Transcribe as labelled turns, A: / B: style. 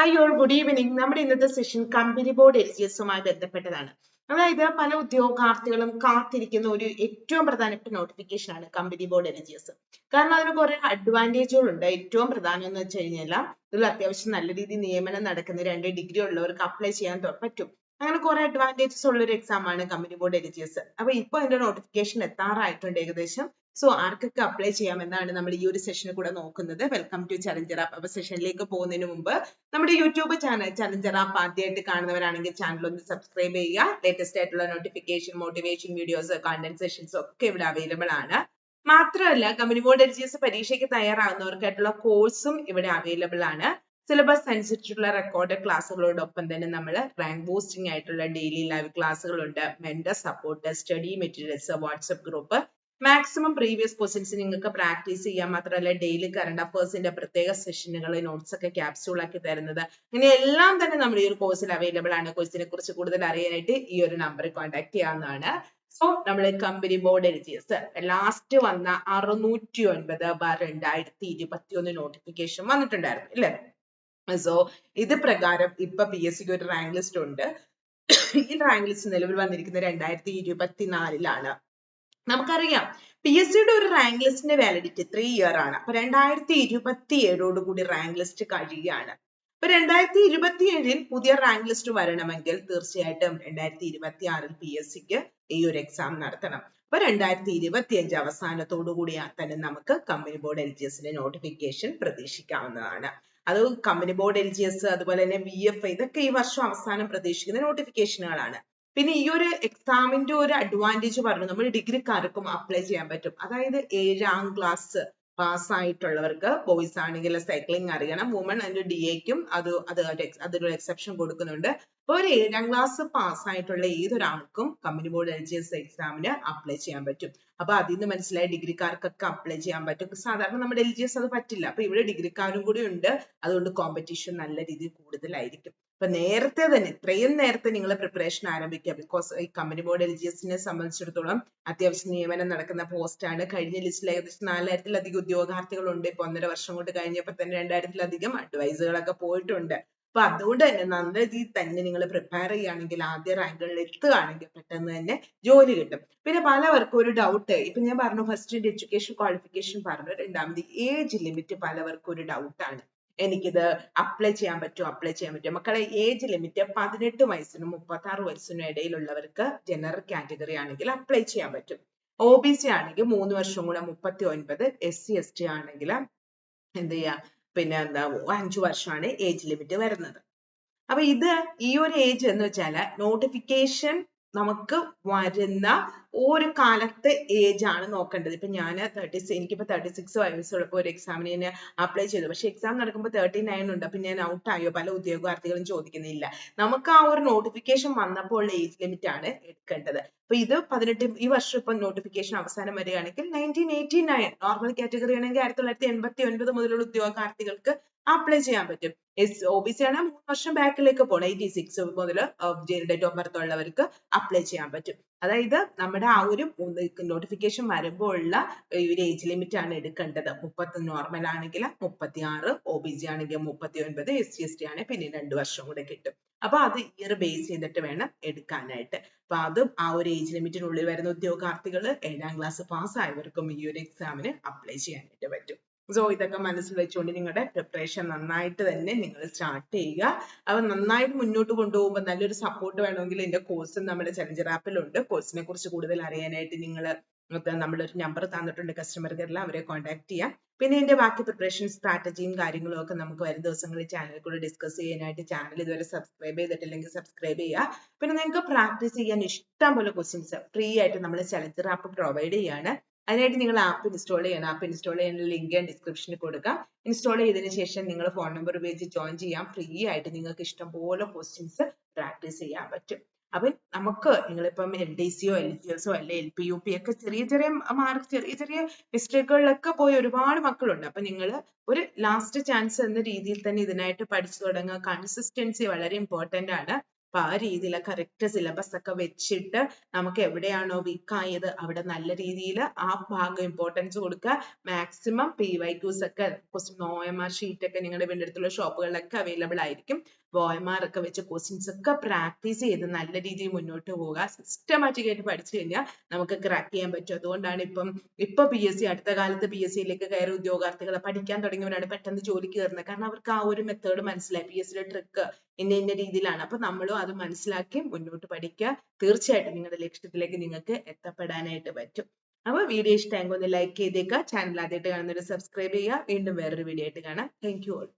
A: Hi all good evening നമ്മുടെ ഇന്നത്തെ session company board L G എസുമായി ബന്ധപ്പെട്ടതാണ്. അതായത് പല ഉദ്യോഗാർത്ഥികളും കാത്തിരിക്കുന്ന ഒരു ഏറ്റവും പ്രധാനപ്പെട്ട നോട്ടിഫിക്കേഷൻ ആണ് company board L G S കാരണം അതിന് കുറെ അഡ്വാന്റേജുകൾ ഉണ്ട് ഏറ്റവും പ്രധാനം എന്ന് വെച്ച് കഴിഞ്ഞാൽ ഇതിൽ അത്യാവശ്യം നല്ല രീതിയിൽ നിയമനം നടക്കുന്ന രണ്ട് ഡിഗ്രി ഉള്ളവർക്ക് അപ്ലൈ ചെയ്യാൻ പറ്റും. അങ്ങനെ കുറെ അഡ്വാന്റേജസ് ഉള്ള ഒരു എക്സാം ആണ് company board L G S അപ്പൊ ഇപ്പൊ അതിന്റെ നോട്ടിഫിക്കേഷൻ എത്താറായിട്ടുണ്ട് ഏകദേശം സോ ആർക്കൊക്കെ അപ്ലൈ ചെയ്യാമെന്നാണ് നമ്മൾ ഈ ഒരു സെഷനിൽ കൂടെ നോക്കുന്നത്. വെൽക്കം ടു ചലഞ്ചർ ആപ്പ് അപ്പൊ സെഷനിലേക്ക് പോകുന്നതിന് മുമ്പ് നമ്മുടെ യൂട്യൂബ് ചാനൽ ചലഞ്ചർ ആപ്പ് ആദ്യമായിട്ട് കാണുന്നവരാണെങ്കിൽ ചാനൽ ഒന്ന് സബ്സ്ക്രൈബ് ചെയ്യുക. ലേറ്റസ്റ്റ് ആയിട്ടുള്ള notification motivation videos content sessions ഒക്കെ ഇവിടെ അവൈലബിൾ ആണ്. മാത്രമല്ല company board L G S പരീക്ഷയ്ക്ക് തയ്യാറാകുന്നവർക്കായിട്ടുള്ള കോഴ്സും ഇവിടെ അവൈലബിൾ ആണ്. സിലബസ് അനുസരിച്ചുള്ള റെക്കോർഡഡ് ക്ലാസ്സുകളോടൊപ്പം തന്നെ നമ്മൾ റാങ്ക് ബൂസ്റ്റിംഗ് ആയിട്ടുള്ള daily live ക്ലാസ്സുകളുണ്ട് mentor support study materials WhatsApp group maximum previous questions നിങ്ങൾക്ക് പ്രാക്ടീസ് ചെയ്യാൻ മാത്രമല്ല ഡെയിലി കറണ്ട് അഫേഴ്സിന്റെ പ്രത്യേക സെഷനുകൾ നോട്ട്സ് ഒക്കെ ക്യാപ്സ്യൂൾ ആക്കി തരുന്നത്. ഇങ്ങനെ എല്ലാം തന്നെ നമ്മുടെ ഈ ഒരു കോഴ്സിൽ അവൈലബിൾ ആണ്. കോഴ്സിനെ കുറിച്ച് കൂടുതൽ അറിയാനായിട്ട് ഈ ഒരു നമ്പറിൽ കോൺടാക്ട് ചെയ്യാവുന്നതാണ്. സോ നമ്മൾ company board L G last വന്ന അറുന്നൂറ്റി ഒൻപത് ബാർ രണ്ടായിരത്തി ഇരുപത്തി ഒന്ന് നോട്ടിഫിക്കേഷൻ വന്നിട്ടുണ്ടായിരുന്നു ഇല്ലേ? സോ ഇത് പ്രകാരം ഇപ്പൊ പി എസ് സിക്ക് ഒരു റാങ്ക് ലിസ്റ്റ് ഉണ്ട്. ഈ റാങ്ക് ലിസ്റ്റ് നിലവിൽ വന്നിരിക്കുന്നത് രണ്ടായിരത്തി ഇരുപത്തിനാലിലാണ് നമുക്കറിയാം. പി എസ് സിയുടെ ഒരു റാങ്ക് ലിസ്റ്റിന്റെ വാലിഡിറ്റി ത്രീ ഇയർ ആണ്. അപ്പൊ രണ്ടായിരത്തി ഇരുപത്തി ഏഴോട് കൂടി റാങ്ക് ലിസ്റ്റ് കഴിയുകയാണ്. അപ്പൊ രണ്ടായിരത്തി ഇരുപത്തി ഏഴിൽ പുതിയ റാങ്ക് ലിസ്റ്റ് വരണമെങ്കിൽ തീർച്ചയായിട്ടും രണ്ടായിരത്തി ഇരുപത്തി ആറിൽ പി എസ് സിക്ക് ഈ ഒരു എക്സാം നടത്തണം. അപ്പൊ രണ്ടായിരത്തി ഇരുപത്തി അഞ്ച് അവസാനത്തോടു കൂടി തന്നെ നമുക്ക് കമ്പനി ബോർഡ് എൽ ജി എസിന്റെ നോട്ടിഫിക്കേഷൻ പ്രതീക്ഷിക്കാവുന്നതാണ്. അത് company board L G S അതുപോലെ തന്നെ വി എഫ് ഇതൊക്കെ ഈ വർഷം അവസാനം പ്രതീക്ഷിക്കുന്ന നോട്ടിഫിക്കേഷനുകളാണ് പിന്നെ ഈ ഒരു എക്സാമിന്റെ ഒരു അഡ്വാന്റേജ് പറഞ്ഞു നമ്മൾ ഡിഗ്രിക്കാർക്കും അപ്ലൈ ചെയ്യാൻ പറ്റും. അതായത് ഏഴാം ക്ലാസ് പാസ് ആയിട്ടുള്ളവർക്ക് ബോയ്സ് ആണെങ്കിൽ സൈക്ലിംഗ് അറിയണം. വുമൺ അതിന്റെ ഡി എക്കും അത് അത് അതിനൊരു എക്സെപ്ഷൻ കൊടുക്കുന്നുണ്ട്. അപ്പൊ ഒരു ഏഴാം ക്ലാസ് പാസ് ആയിട്ടുള്ള ഏതൊരാൾക്കും company board L G S എക്സാമിന് അപ്ലൈ ചെയ്യാൻ പറ്റും. അപ്പൊ അതിൽ നിന്ന് മനസ്സിലായി ഡിഗ്രിക്കാർക്കൊക്കെ അപ്ലൈ ചെയ്യാൻ പറ്റും. സാധാരണ നമ്മുടെ എൽ ജി എസ് അത് പറ്റില്ല. അപ്പൊ ഇവിടെ ഡിഗ്രിക്കാരും കൂടി ഉണ്ട്. അതുകൊണ്ട് കോമ്പറ്റീഷൻ നല്ല രീതിയിൽ കൂടുതലായിരിക്കും. അപ്പൊ നേരത്തെ തന്നെ ഇത്രയും നേരത്തെ നിങ്ങൾ പ്രിപ്പറേഷൻ ആരംഭിക്കുക. ബിക്കോസ് ഈ കമ്പനി ബോർഡ് എൽ ജി എസിനെ സംബന്ധിച്ചിടത്തോളം അത്യാവശ്യം നിയമനം നടക്കുന്ന പോസ്റ്റ് ആണ്. കഴിഞ്ഞ ലിസ്റ്റിൽ ഏകദേശം നാലായിരത്തിലധികം ഉദ്യോഗാർത്ഥികളുണ്ട് ഇപ്പൊ ഒന്നര വർഷം കൊണ്ട് കഴിഞ്ഞപ്പോൾ തന്നെ രണ്ടായിരത്തിലധികം അഡ്വൈസുകളൊക്കെ പോയിട്ടുണ്ട്. അപ്പൊ അതുകൊണ്ട് തന്നെ നല്ല രീതിയിൽ തന്നെ നിങ്ങൾ പ്രിപ്പയർ ചെയ്യുകയാണെങ്കിൽ ആദ്യ റാങ്കുകളിൽ എത്തുകയാണെങ്കിൽ പെട്ടെന്ന് തന്നെ ജോലി കിട്ടും. പിന്നെ പലവർക്കും ഒരു ഡൗട്ട് ഇപ്പൊ ഞാൻ പറഞ്ഞു ഫസ്റ്റ് എഡ്യൂക്കേഷൻ ക്വാളിഫിക്കേഷൻ പറഞ്ഞു രണ്ടാമത് ഏജ് ലിമിറ്റ് പലവർക്കും ഒരു ഡൗട്ട് ആണ്. എനിക്കിത് അപ്ലൈ ചെയ്യാൻ പറ്റും അപ്ലൈ ചെയ്യാൻ പറ്റും മക്കളെ ഏജ് ലിമിറ്റ് പതിനെട്ട് വയസ്സിനും മുപ്പത്തി ആറ് വയസ്സിനും ഇടയിലുള്ളവർക്ക് ജനറൽ കാറ്റഗറി ആണെങ്കിൽ അപ്ലൈ ചെയ്യാൻ പറ്റും. ഒ ബി സി ആണെങ്കിൽ മൂന്ന് വർഷം കൂടെ മുപ്പത്തി ഒൻപത് എസ് സി എസ് ടി ആണെങ്കിൽ എന്ത് ചെയ്യാ? പിന്നെ എന്താ അഞ്ചു വർഷമാണ് ഏജ് ലിമിറ്റ് വരുന്നത്. അപ്പൊ ഇത് ഈ ഒരു ഏജ് എന്ന് വെച്ചാൽ നോട്ടിഫിക്കേഷൻ നമുക്ക് വരുന്ന ഒരു കാലത്തെ ഏജ് ആണ് നോക്കേണ്ടത്. ഇപ്പൊ ഞാൻ തേർട്ടി എനിക്കിപ്പോ തേർട്ടി സിക്സ് വയസ്സുള്ളപ്പോൾ ഒരു എക്സാമിന് ഞാൻ അപ്ലൈ ചെയ്തു. പക്ഷെ എക്സാം നടക്കുമ്പോൾ തേർട്ടി നയൻ ഉണ്ട്. അപ്പൊ ഞാൻ ഔട്ട് ആയോ? പല ഉദ്യോഗാർത്ഥികളും ചോദിക്കുന്നില്ല. നമുക്ക് ആ ഒരു നോട്ടിഫിക്കേഷൻ വന്നപ്പോൾ ഉള്ള ഏജ് ലിമിറ്റ് ആണ് എടുക്കേണ്ടത്. അപ്പൊ ഇത് പതിനെട്ട് ഈ വർഷം ഇപ്പൊ നോട്ടിഫിക്കേഷൻ അവസാനം വരികയാണെങ്കിൽ nineteen eighty nine normal category ആണെങ്കിൽ ആയിരത്തി തൊള്ളായിരത്തി എൺപത്തി ഒൻപത് മുതലുള്ള ഉദ്യോഗാർത്ഥികൾക്ക് അപ്ലൈ ചെയ്യാൻ പറ്റും. എസ് ഒ ബി സി ആണ് മൂന്ന് വർഷം ബാക്കിലേക്ക് പോകണം എയ്റ്റി സിക്സ് മുതൽ ഡേറ്റ് ഓഫ് ബർത്ത് ഉള്ളവർക്ക് അപ്ലൈ ചെയ്യാൻ പറ്റും. അതായത് നമ്മുടെ ആ ഒരു നോട്ടിഫിക്കേഷൻ വരുമ്പോൾ ഉള്ള ഒരു ഏജ് ലിമിറ്റ് ആണ് എടുക്കേണ്ടത്. മുപ്പത്തി നോർമൽ ആണെങ്കിൽ മുപ്പത്തി ആറ് ഒ ബി സി ആണെങ്കിൽ മുപ്പത്തി ഒൻപത് എസ് സി എസ് ടി ആണെങ്കിൽ പിന്നെ രണ്ട് വർഷം കൂടെ കിട്ടും. അപ്പൊ അത് ഇയർ ബേസ് ചെയ്തിട്ട് വേണം എടുക്കാനായിട്ട്. അപ്പൊ അതും ആ ഒരു ഏജ് ലിമിറ്റിനുള്ളിൽ വരുന്ന ഉദ്യോഗാർത്ഥികൾ ഏഴാം ക്ലാസ് പാസ് ആയവർക്കും ഈ ഒരു എക്സാമിന് അപ്ലൈ ചെയ്യാനായിട്ട് പറ്റും. സോ ഇതൊക്കെ മനസ്സിൽ വെച്ചുകൊണ്ട് നിങ്ങളുടെ പ്രിപ്പറേഷൻ നന്നായിട്ട് തന്നെ നിങ്ങൾ സ്റ്റാർട്ട് ചെയ്യുക. അവ നന്നായിട്ട് മുന്നോട്ട് കൊണ്ടുപോകുമ്പോൾ നല്ലൊരു സപ്പോർട്ട് വേണമെങ്കിൽ എന്റെ കോഴ്സ് നമ്മുടെ ചലഞ്ചർ ആപ്പിലുണ്ട് കോഴ്സിനെ കുറിച്ച് കൂടുതൽ അറിയാനായിട്ട് നിങ്ങൾ നമ്മളൊരു നമ്പർ തന്നിട്ടുണ്ട്. കസ്റ്റമർ കെയറിൽ അവരെ കോൺടാക്ട് ചെയ്യാം. പിന്നെ എന്റെ ബാക്കി പ്രിപ്പറേഷൻ സ്ട്രാറ്റജിയും കാര്യങ്ങളും ഒക്കെ നമുക്ക് വരും ദിവസങ്ങളിൽ ചാനലിൽ കൂടെ ഡിസ്കസ് ചെയ്യാനായിട്ട്. ചാനൽ ഇതുവരെ സബ്സ്ക്രൈബ് ചെയ്തിട്ടില്ലെങ്കിൽ സബ്സ്ക്രൈബ് ചെയ്യുക പിന്നെ നിങ്ങൾക്ക് പ്രാക്ടീസ് ചെയ്യാൻ ഇഷ്ടം പോലെ ക്വസ്റ്റ്യൻസ് ഫ്രീ ആയിട്ട് നമ്മൾ ചലഞ്ചർ ആപ്പ് പ്രൊവൈഡ് ചെയ്യാണ്. അതിനായിട്ട് നിങ്ങൾ ആപ്പ് ഇൻസ്റ്റാൾ ചെയ്യണം. ആപ്പ് ഇൻസ്റ്റാൾ ചെയ്യുന്ന ലിങ്ക് ഡിസ്ക്രിപ്ഷനിൽ കൊടുക്കാം. ഇൻസ്റ്റാൾ ചെയ്തതിന് ശേഷം നിങ്ങൾ ഫോൺ നമ്പർ ഉപയോഗിച്ച് ജോയിൻ ചെയ്യാം ഫ്രീ ആയിട്ട് നിങ്ങൾക്ക് ഇഷ്ടംപോലെ ക്വസ്റ്റ്യൻസ് പ്രാക്ടീസ് ചെയ്യാൻ പറ്റും. അപ്പൊ നമുക്ക് നിങ്ങളിപ്പം എൽ ഡി സിയോ എൽ ജി എസോ അല്ലെ എൽ പി യു പി ഒക്കെ ചെറിയ ചെറിയ മാർക്ക് ചെറിയ ചെറിയ മിസ്റ്റേക്കുകളിലൊക്കെ പോയ ഒരുപാട് മക്കളുണ്ട്. അപ്പൊ നിങ്ങൾ ഒരു ലാസ്റ്റ് ചാൻസ് എന്ന രീതിയിൽ തന്നെ ഇതിനായിട്ട് പഠിച്ചു തുടങ്ങുക. കൺസിസ്റ്റൻസി വളരെ ഇമ്പോർട്ടന്റ് ആണ്. അപ്പൊ ആ രീതിയിൽ കറക്റ്റ് സിലബസ് ഒക്കെ വെച്ചിട്ട് നമുക്ക് എവിടെയാണോ വീക്കായത് അവിടെ നല്ല രീതിയിൽ ആ ഭാഗം ഇമ്പോർട്ടൻസ് കൊടുക്കുക. മാക്സിമം പി വൈ ക്യൂസ് ഒക്കെ ഒ എം ആർ ഷീറ്റ് ഒക്കെ നിങ്ങളുടെ വീടിന്റെ അടുത്തുള്ള ഷോപ്പുകളിലൊക്കെ അവൈലബിൾ ആയിരിക്കും. എം വെച്ച് ക്വസ്റ്റ്യൻസ് ഒക്കെ പ്രാക്ടീസ് ചെയ്ത് നല്ല രീതിയിൽ മുന്നോട്ട് പോവുക. സിസ്റ്റമാറ്റിക് ആയിട്ട് പഠിച്ചു കഴിഞ്ഞാൽ നമുക്ക് ക്രാക്ക് ചെയ്യാൻ പറ്റും. അതുകൊണ്ടാണ് ഇപ്പം ഇപ്പൊ പി എസ് സി അടുത്ത കാലത്ത് പി എസ് സിയിലേക്ക് കയറി ഉദ്യോഗാർത്ഥികൾ പഠിക്കാൻ തുടങ്ങിയവരാണ് പെട്ടെന്ന് ജോലിക്ക് കയറുന്നത് കാരണം അവർക്ക് ആ ഒരു മെത്തേഡ് മനസ്സിലായി. പി എസ് സിയുടെ ട്രിക്ക് ഇന്ന ഇന്ന രീതിയിലാണ്. അപ്പൊ നമ്മളും അത് മനസ്സിലാക്കി മുന്നോട്ട് പഠിക്കുക. തീർച്ചയായിട്ടും നിങ്ങളുടെ ലക്ഷ്യത്തിലേക്ക് നിങ്ങൾക്ക് എത്തപ്പെടാനായിട്ട് പറ്റും. അപ്പൊ വീഡിയോ ഇഷ്ടമെങ്കിൽ ഒന്ന് ലൈക്ക് ചെയ്തേക്കുക. ചാനൽ ആദ്യമായിട്ട് കാണുന്നവർ സബ്സ്ക്രൈബ് ചെയ്യുക. വീണ്ടും വേറൊരു വീഡിയോ ആയിട്ട് കാണാം. Thank you all